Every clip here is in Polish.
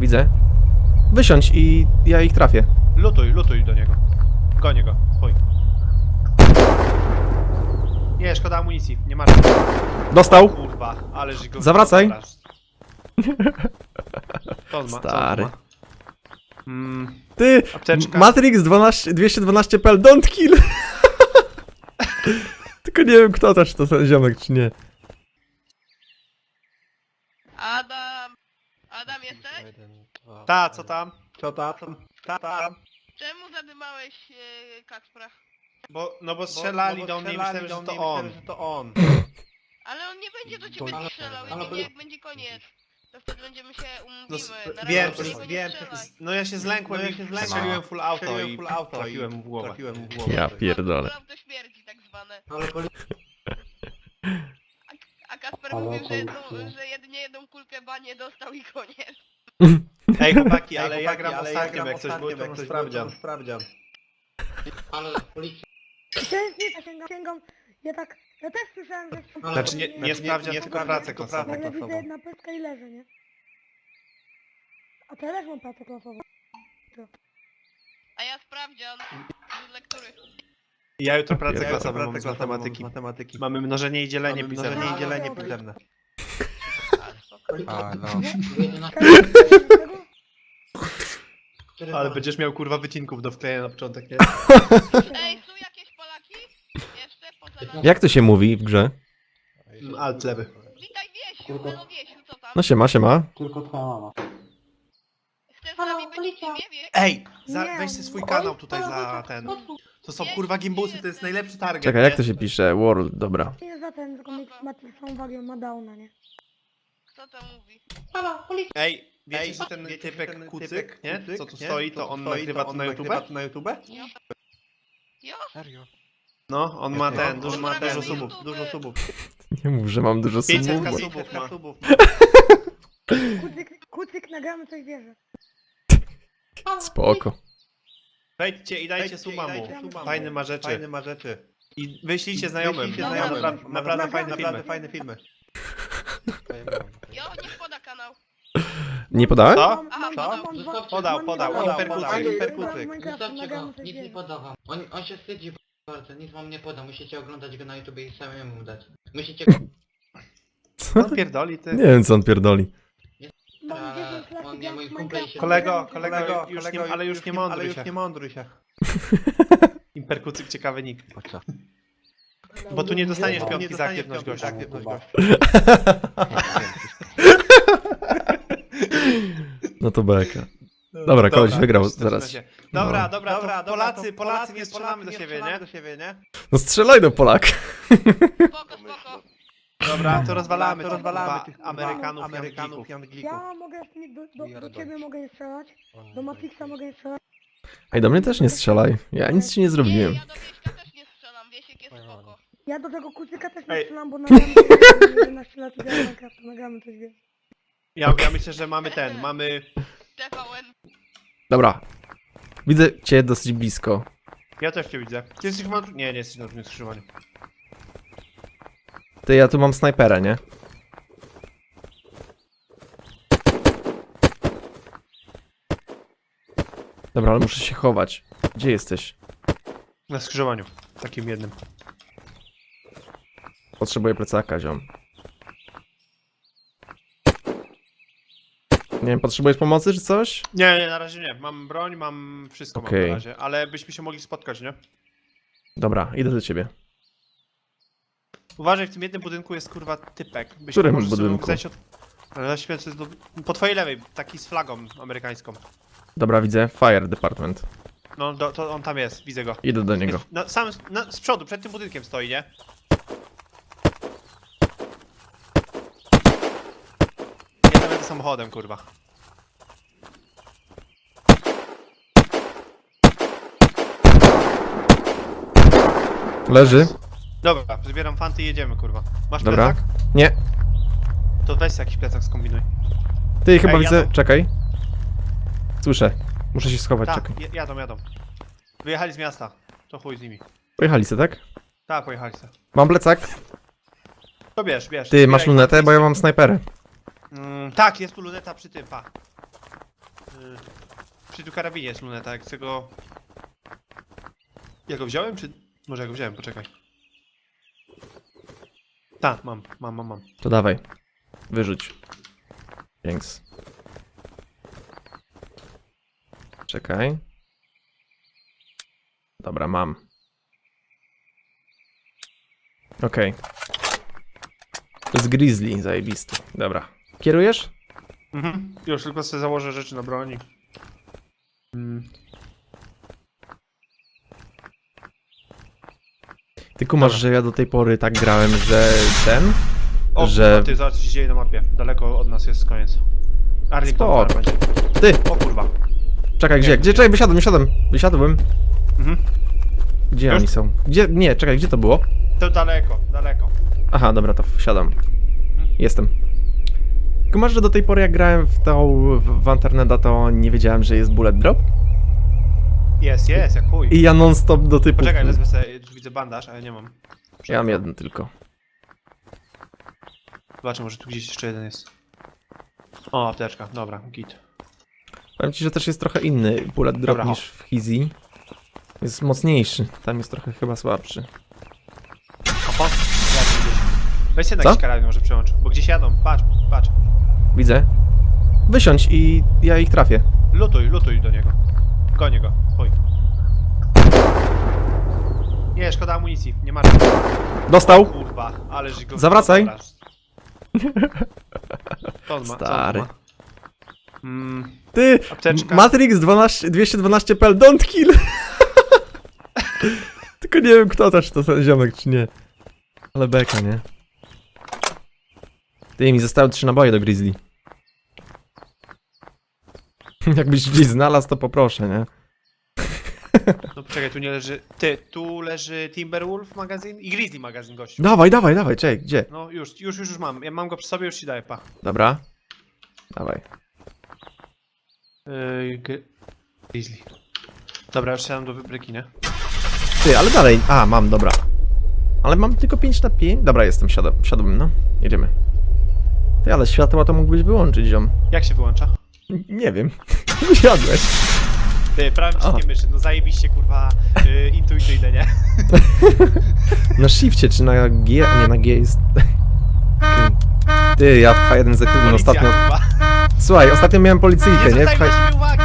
widzę. Wysiądź i ja ich trafię. Lutuj, lutuj do niego. Gonię go, chuj. Nie, szkoda amunicji, nie masz. Dostał! Kurwa, ależ go... Zawracaj. On ma? Stary. Co on ma? Mm, Ty! Apteczka. Matrix 12, 212 pel, don't kill! Tylko nie wiem kto to, czy to ten ziomek, czy nie. Adam! Adam jesteś? ta, co tam? Co tam? Ta, tam. Czemu zadymałeś e, Kacpra? Bo, no bo strzelali Bo- do bo mnie i strzelali myślałem, że to on. myślałem, że to on. Ale on nie będzie do ciebie ale- strzelał, ale- jedynie jak będzie koniec. To wtedy będziemy się No, umówimy. s- Na razie wiem, do niego nie wiem, strzelaj. No ja się zlękłem No ja i się zlękłem. strzeliłem full auto i full auto trafiłem i mu w głowę. Trafiłem mu w głowę. Ja pierdolę. Prawda śmierci tak zwane. Ale. A Kasper Ale mówił, że, jedną, że jedynie jedną kulkę banie dostał i koniec. Ej chłopaki, ale Ej, ja gram ale ostatnio, gram jak coś ostatnio, było, to to sprawdzian. sprawdzian. Ale policja. Sięgam, sięgam. Ja tak, ja też słyszałem, że. Znaczy nie, nie nie- sprawdzian, nie tylko pracę klasową. Nagle widzę jedna pyska i leży, nie? A teraz mam pracę klasową. A ja sprawdzian z lektury. Ja jutro pracę Ja klasową mam z matematyki. matematyki. Mamy mnożenie i dzielenie pisane. mnożenie i dzielenie Dobra. pisemne. A, no. Ale będziesz miał kurwa wycinków do wklejenia na początek, nie? Ej, są jakieś Polaki? Jeszcze poza nami? Jak to się mówi w grze? Alt lewy. Witaj Wiesiu, Tylko- no Wiesiu, co tam? No siema, siema. Tylko twoja mama. Chcesz z Halo, nami być w policja. Ej, za, Nie, weź sobie swój oj, kanał tutaj za ten. To są kurwa gimbusy, to jest najlepszy target. Czekaj, nie? jak to się pisze? World, dobra. Nie za ten, tylko ma downa, nie? Kto to mówi? Ej, wiecie, Ej, że ten wiecie, że typek ten kucyk, typek nie? kucyk, Co tu nie? stoi, to on stoi, nagrywa to na YouTube? to na YouTube? Jo? Jo? Serio? No, on ma ten, dużo, on ma ma dużo ten, subów. dużo, subów. Nie mów, że mam dużo 500 subów. bo- subów ma. subów. Kucyk, kucyk nagramy coś wierzy. Spoko. Wejdźcie i dajcie suba mu. dajcie suba mu. Fajny ma rzeczy. Fajny ma rzeczy. I wyślijcie znajomym. Wyślijcie znajomym. Naprawdę, naprawdę fajne filmy. fajne filmy. Jo, niech poda kanał. Nie podałem? Co? Aha, podał. Podał, podał. Minecraft, Zostawcie nagramy go, nic nie podawam. On, on się wstydzi bardzo, nic wam nie poda, musicie oglądać go na YouTube i samemu mu dać. Musicie Co? On pierdoli ty. Nie wiem co on pierdoli. Mam Ale 10 lat on nie mój gram w kumpel i Minecrafta, się- Kolego, kolego, wierzy. już nie- ale już nie mądruj ale się. już nie mądruj się. Imperkucyk ciekawy nick. Po co? Bo tu nie dostaniesz Nie piątki za aktywność gościa. No to beka. Dobra, koleś wygrał zaraz. Dobra, No. dobra, Dobra, dobra, Polacy, Polacy nie strzelamy do siebie, nie? do siebie, nie? No strzelaj do Polak. Spoko, spoko. Dobra, to rozwalamy, to rozwalamy tych Amerykanów, Amerykanów, Amerykanów. Janglików. Ja mogę do, do, do ciebie mogę nie strzelać, do Matrixa mogę nie strzelać. Ej, do mnie też nie strzelaj. Ja nic ci nie Nie, zrobiłem. ja do Wieśka też nie strzelam, Wiesiek jest spoko. Ja do tego kucyka też nie Ej. strzelam, bo nagramy coś wierzy. 11 lat i gram w Minecrafta, nagramy coś wierzy. Ja, ja myślę, że mamy ten, mamy... TVN. Dobra. Widzę cię dosyć blisko. Ja też cię widzę. Ty jesteś chyba... Nie, nie jesteś na tym skrzyżowaniu. Ty, ja tu mam snajpera, nie? Dobra, ale muszę się chować. Gdzie jesteś? Na skrzyżowaniu. Takim jednym. Potrzebuję plecaka, ziom. Nie wiem, potrzebujesz pomocy czy coś? Nie, nie, na razie nie. Mam broń, mam wszystko mam Okej. na razie. Ale byśmy się mogli spotkać, nie? Dobra, idę do ciebie. Uważaj, w tym jednym budynku jest kurwa typek. Byś którym sobie budynku? zejść Od... Ale na jest do... Po twojej lewej, taki z flagą amerykańską. Dobra, widzę. Fire Department. No, do, to on tam jest, widzę go. Idę do niego. Na, sam na, z przodu, przed tym budynkiem stoi, nie? Ja będę samochodem, kurwa. Leży. Dobra, zbieram fanty i jedziemy, kurwa. Masz Dobra. plecak? Nie. To weź jakiś plecak skombinuj. Ty chyba Ej, widzę. jadą. Czekaj. Słyszę. Muszę się schować, Tak, czekaj. j- jadą, jadą. Wyjechali z miasta. To chuj z nimi. Pojechali se, tak? Tak, pojechali se. Mam plecak. To bierz, bierz. Ty, masz Zbieraj lunetę, bo ja mam snajperę. Mm, tak, jest tu luneta przy tym, pa. Przy tu karabinie jest luneta, jak chcę go... Ja go wziąłem, czy... Może ja go wziąłem, poczekaj. Tak, mam, mam, mam, mam. To dawaj. Wyrzuć. Thanks. Czekaj. Dobra, mam. Okej. To jest Grizzly, zajebisty. Dobra. Kierujesz? Mhm. Już tylko sobie założę rzeczy na broni. Mm. Ty kumasz, że ja do tej pory tak grałem, że ten... O, Że- że... ty zobacz co się dzieje na mapie. Daleko od nas jest koniec. Arlington Spoko. Farm będzie. Ty! O kurwa. Czekaj, gdzie? Gdzie? Czekaj, wysiadłem, wysiadłem. Wysiadłem. Mhm. Gdzie Już? oni są? Gdzie? Nie, czekaj, gdzie to było? To daleko, daleko. Aha, dobra, to wsiadam. Jestem. Kumasz, że do tej pory jak grałem w tą w, w Anterneda, to nie wiedziałem, że jest bullet drop? Jest, jest, jak chuj. I ja non stop do typu... Poczekaj, wezmę sobie, widzę bandaż, ale nie mam. Ja mam jeden tylko. Zobaczę, może tu gdzieś jeszcze jeden jest. O, apteczka, dobra, git. Powiem ci, że też jest trochę inny bullet drop Dobra, niż w Hizi. Jest mocniejszy, tam jest trochę chyba słabszy. Oho, jadę gdzieś. Weź sobie na Co? jakiś karabin może przełącz, bo gdzieś jadą, patrz, patrz. Widzę. Wysiądź i ja ich trafię. Lutuj, lutuj do niego. Gonię go, chuj. Nie, szkoda amunicji, nie ma. Dostał! Kurwa, ale że go... Zawracaj. To on ma, co on Stary. ma? Mm, Ty! Apteczka. Matrix 12, 212 PL, don't kill! Tylko nie wiem kto też to ten ziomek, czy nie. Ale beka, nie? Ty, mi zostały trzy naboje do Grizzly. Jakbyś gdzieś znalazł, to poproszę, nie? no poczekaj, tu nie leży... Ty, tu leży Timberwolf magazyn i Grizzly magazyn, gościu. Dawaj, dawaj, dawaj, czekaj, gdzie? No już, już, już, już mam. Ja mam go przy sobie, już ci daję, pa. Dobra. Dawaj. Yy, gry- Grizzly. Dobra, już siadam do wybryki, nie? Ty, ale dalej. A, mam, dobra. Ale mam tylko 5 na 5. Dobra, jestem, siadam, siadłem, no. Jedziemy. Ty, ale światła to mógłbyś wyłączyć, ziom. Jak się wyłącza? Nie wiem. Siadłeś. Ty, prawym przyciskiem myszy, no zajebiście, kurwa, yy, intuicyjne, nie? Na shifcie czy na G? Nie, na G jest... Ty, ja w H1 z Policja, ostatnio... kurwa. Słuchaj, ostatnio miałem policyjkę, Nie nie? W zwracaj H... na siebie uwagi!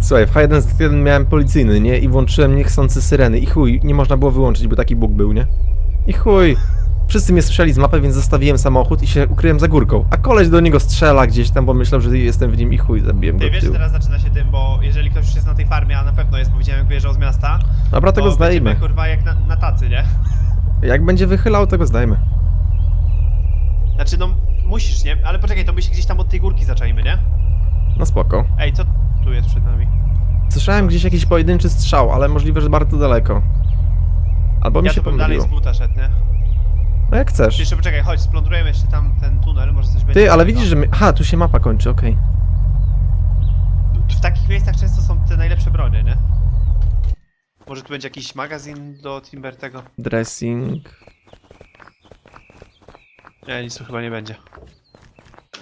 Słuchaj, w H1 z miałem policyjny, nie? I włączyłem niechcący syreny i chuj, nie można było wyłączyć, bo taki bóg był, nie? I chuj. Wszyscy mnie słyszeli z mapy, więc zostawiłem samochód i się ukryłem za górką. A koleś do niego strzela gdzieś tam, bo myślał, że jestem w nim i chuj, zabiłem go Ty wiesz, teraz zaczyna się dym, bo jeżeli ktoś już jest na tej farmie, a na pewno jest, bo widziałem jak wyjeżdżał z miasta, Dobra, to go będziemy, zdajmy. kurwa, jak na, na tacy, nie? Jak będzie wychylał, to go zdajmy. Znaczy, no, musisz, nie? Ale poczekaj, to my się gdzieś tam od tej górki zaczajmy, nie? No spoko. Ej, co tu jest przed nami? Słyszałem gdzieś jakiś pojedynczy strzał, ale możliwe, że bardzo daleko. Albo mi Ja się tu bym dalej z pomyliło. buta szedł, nie? No jak chcesz. Jeszcze poczekaj, chodź, splądrujemy jeszcze tam ten tunel, może coś będzie. Ty, ale widzisz, że my... Aha, tu się mapa kończy, okej. W takich miejscach często są te najlepsze bronie, nie? Może tu będzie jakiś magazyn do Timber tego? Dressing... Nie, nic tu chyba nie będzie.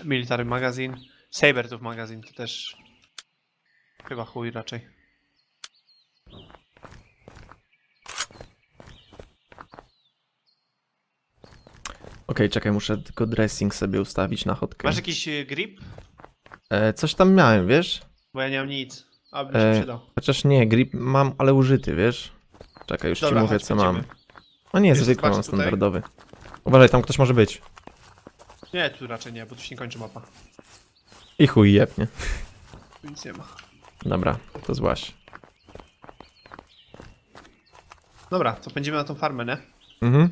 Military magazyn. Sabertooth magazyn to też... Chyba chuj raczej. Czekaj, muszę tylko dressing sobie ustawić na chodkę. Masz jakiś y, grip? E, coś tam miałem, wiesz? Bo ja nie mam nic. A bym się E, przydał. chociaż nie, grip mam, ale użyty, wiesz? Czekaj, już Dobra, ci mówię, chodź, co będziemy. mam. No nie, Wiesz, zwykły mam tutaj. standardowy. Uważaj, tam ktoś może być. Nie, tu raczej nie, bo tu się nie kończy mapa. I chuj jebnie. Tu nic nie ma. Dobra, to złaś. Dobra, to będziemy na tą farmę, nie? Mhm.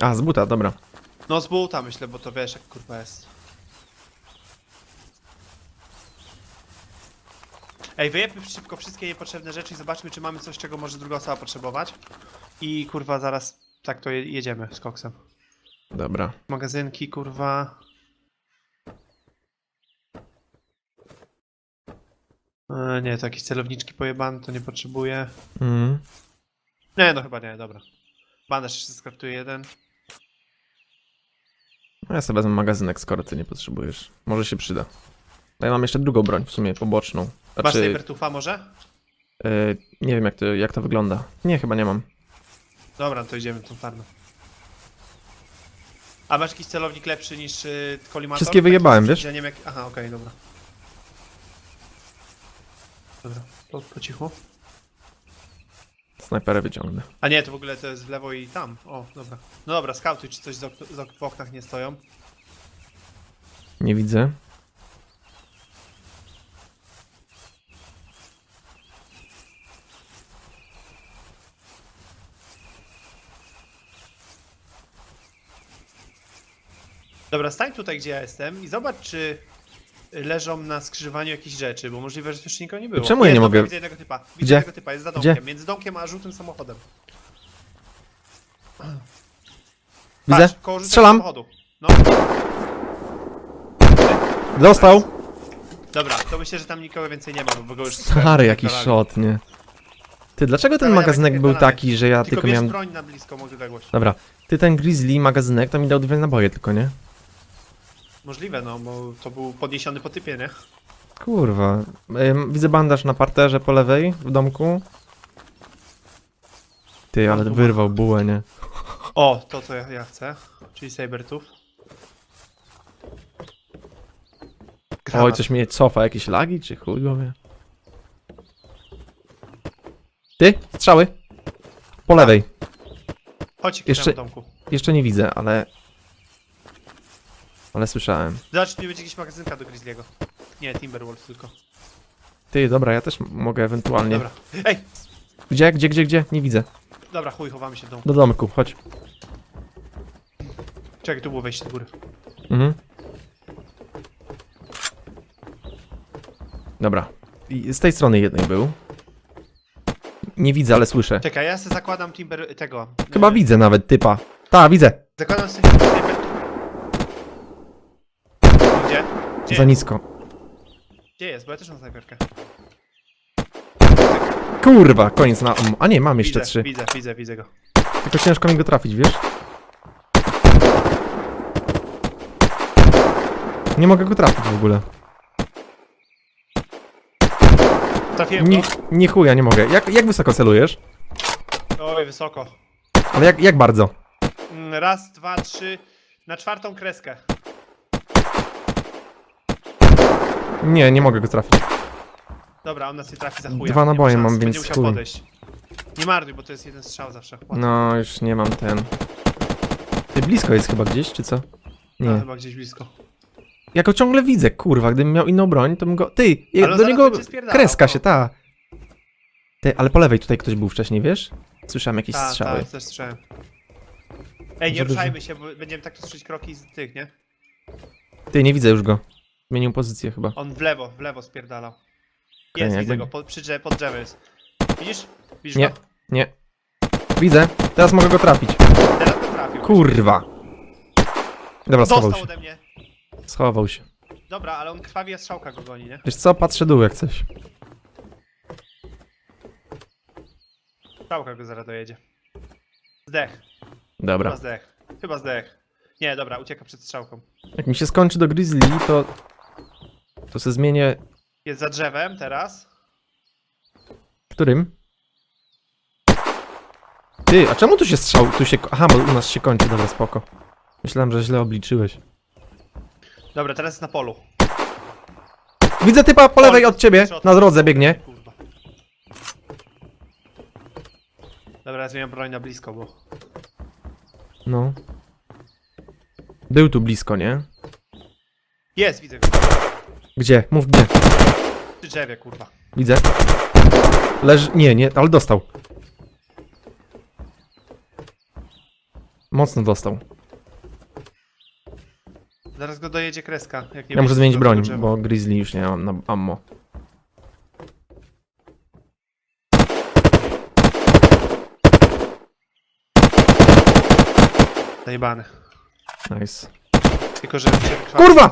A, z buta, dobra. No z buta myślę, bo to wiesz jak kurwa jest. Ej, wyjebmy szybko wszystkie niepotrzebne rzeczy i zobaczmy, czy mamy coś, czego może druga osoba potrzebować. I kurwa, zaraz tak to je jedziemy z koksem. Dobra. Magazynki, kurwa. E, nie, to jakieś celowniczki pojebane, to nie potrzebuję. Mhm. Nie, no chyba nie, dobra. Bandaż jeszcze skraftuje jeden. No ja sobie wezmę magazynek, skoro ty nie potrzebujesz. Może się przyda. Ja mam jeszcze drugą broń w sumie poboczną. Masz Znaczy, Sabertufa może? e, nie wiem jak to, jak to wygląda. Nie, chyba nie mam. Dobra, no to idziemy tą farmę. A masz jakiś celownik lepszy niż y, kolimator? Wszystkie Taki wyjebałem, z wiesz? Jak... Aha, okej, dobra. Dobra, po, po cichu. Snajperę wyciągnę. A nie, to w ogóle to jest w lewo i tam. O, dobra. No dobra, skautuj, czy coś z ok z ok w oknach nie stoją. Nie widzę. Dobra, stań tutaj, gdzie ja jestem i zobacz, czy leżą na skrzyżowaniu jakieś rzeczy, bo możliwe, że już nikogo nie było. Czemu ja nie dobra, mogę- Widzę jednego typa. Widzę Gdzie? jednego typa, jest za Gdzie? domkiem. Między domkiem a żółtym samochodem. Widzę. Patrz, koło żółtego Strzelam. samochodu. No, Dostał! dobra, to myślę, że tam nikogo więcej nie ma, bo go już Stary, jaki wypierdalali. shot, nie? Ty, dlaczego ten Dawaj, magazynek dawaj, był taki, że ja Tylko, tylko miałem... broń na blisko, mogę odległość. Dobra. Ty, ten Grizzly magazynek to mi dał dwie naboje tylko, nie? Możliwe, no, bo to był podniesiony po typie, nie? Kurwa. Ym, widzę bandaż na parterze po lewej w domku. Ty, ale wyrwał bułę, nie? O, to co ja, ja chcę, czyli Sabertooth. Oj, coś mnie cofa, jakieś lagi, czy chuj go wie? Ty, strzały! Po lewej. Chodź jeszcze- jeszcze... w domku. Jeszcze nie widzę, ale... Ale słyszałem. Nie będzie jakiś magazynka do Grizzliego. Nie, Timberwolf tylko. Ty, dobra, ja też mogę ewentualnie. Dobra. Ej, Gdzie, gdzie, gdzie, gdzie? Nie widzę. dobra, chuj, chowamy się w domku. Do domku, chodź. Czekaj, tu było wejście do góry. Mhm. Dobra. I z tej strony jednej był. Nie widzę, ale słyszę. Czekaj, ja sobie zakładam Timber... tego. Chyba widzę nawet typa. Ta, widzę. Zakładam sobie Timber... Gdzie? Za nisko. Gdzie jest? Bo ja też mam snajperkę. Kurwa, koniec na... A nie, mam jeszcze widzę, trzy. Widzę, widzę, widzę go. Tylko ciężko mi go trafić, wiesz? Nie mogę go trafić w ogóle. Trafiłem Ni, go. ni chuja, nie mogę. Jak, jak wysoko celujesz? Oj, wysoko. Ale jak, jak bardzo? Mm, Raz, dwa, trzy. Na czwartą kreskę. Nie, nie mogę go trafić. Dobra, on nas nie trafi za chuja. Dwa nie ma naboje szans, mam, Będzie więc musiał chuj. podejść. Nie marnuj, bo to jest jeden strzał zawsze. Łatwo. No, już nie mam ten. Ty blisko jest chyba gdzieś, czy co? Nie. chyba gdzieś blisko. Ja go ciągle widzę, kurwa, gdybym miał inną broń, to bym go... Ty, Ale do zaraz niego będzie spierdalał, kreska no. się, ta. Ty, ale po lewej tutaj ktoś był wcześniej, wiesz? Słyszałem jakieś Tak, strzały. tak, też strzałem. Ej, nie dużo. ruszajmy się, bo będziemy tak strzeć kroki z tych, nie? Ty, nie widzę już go. Zmienił pozycję chyba. On w lewo, w lewo spierdalał. Okej, Jest, jak widzę będzie- go, pod, przy pod drzewem jest. Widzisz? Widzisz Nie. go? Nie. Widzę. Teraz mogę go trafić. Teraz go trafił. Kurwa. Dobra, schował Dostał się. ode mnie. Schował się. Dobra, ale on krwawi, a strzałka go goni, nie? Wiesz co, patrzę dół jak coś. Strzałka go zaraz dojedzie. Zdech. Dobra. Chyba zdech. Chyba zdech. Nie, dobra, ucieka przed strzałką. Jak mi się skończy do Grizzly, to... To se zmienię... Jest za drzewem teraz. Którym? Ty, a czemu tu się strzał, tu się... Aha, bo u nas się kończy, dobra, spoko. Myślałem, że źle obliczyłeś. Dobra, teraz jest na polu. Widzę typa po lewej od ciebie, na drodze biegnie. Kurwa. Dobra, ja zmieniam broń na blisko, bo... No. Był tu blisko, nie? Jest, widzę go. Gdzie? Mów gdzie. Przy drzewie, kurwa. Widzę. Leży... Nie, nie, ale dostał. Mocno dostał. Zaraz go dojedzie kreska. Jak nie Ja muszę zmienić broń, drzewa. bo Grizzly już nie mam na ammo. Zajebany. Nice. Tylko, że się Kurwa!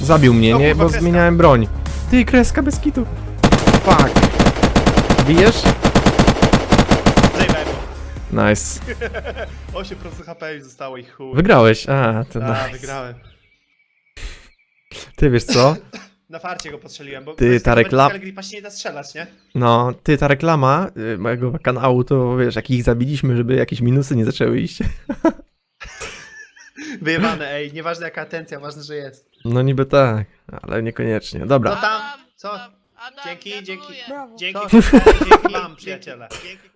Zabił mnie, O, nie? kurwa, Bo kreska. zmieniałem broń. Ty, kreska bez kitu. Fuck. Bijesz? Nice. 8% HP i zostało i chuj. Wygrałeś. A, to A, nice. wygrałem. Ty wiesz co? Na farcie go postrzeliłem, bo Ty, bez ta tego reklam- Vertical Gripa się nie da strzelać, nie? No, ty, ta reklama y, mojego kanału, to wiesz, jak ich zabiliśmy, żeby jakieś minusy nie zaczęły iść. Wyjebane, ej, nieważne jaka atencja, ważne, że jest. No niby tak, ale niekoniecznie. Dobra. No tam, co? Adam, Dzięki, dzięki. Brawo. Dzięki, Co? dzięki wam, przyjaciele. Dzięki.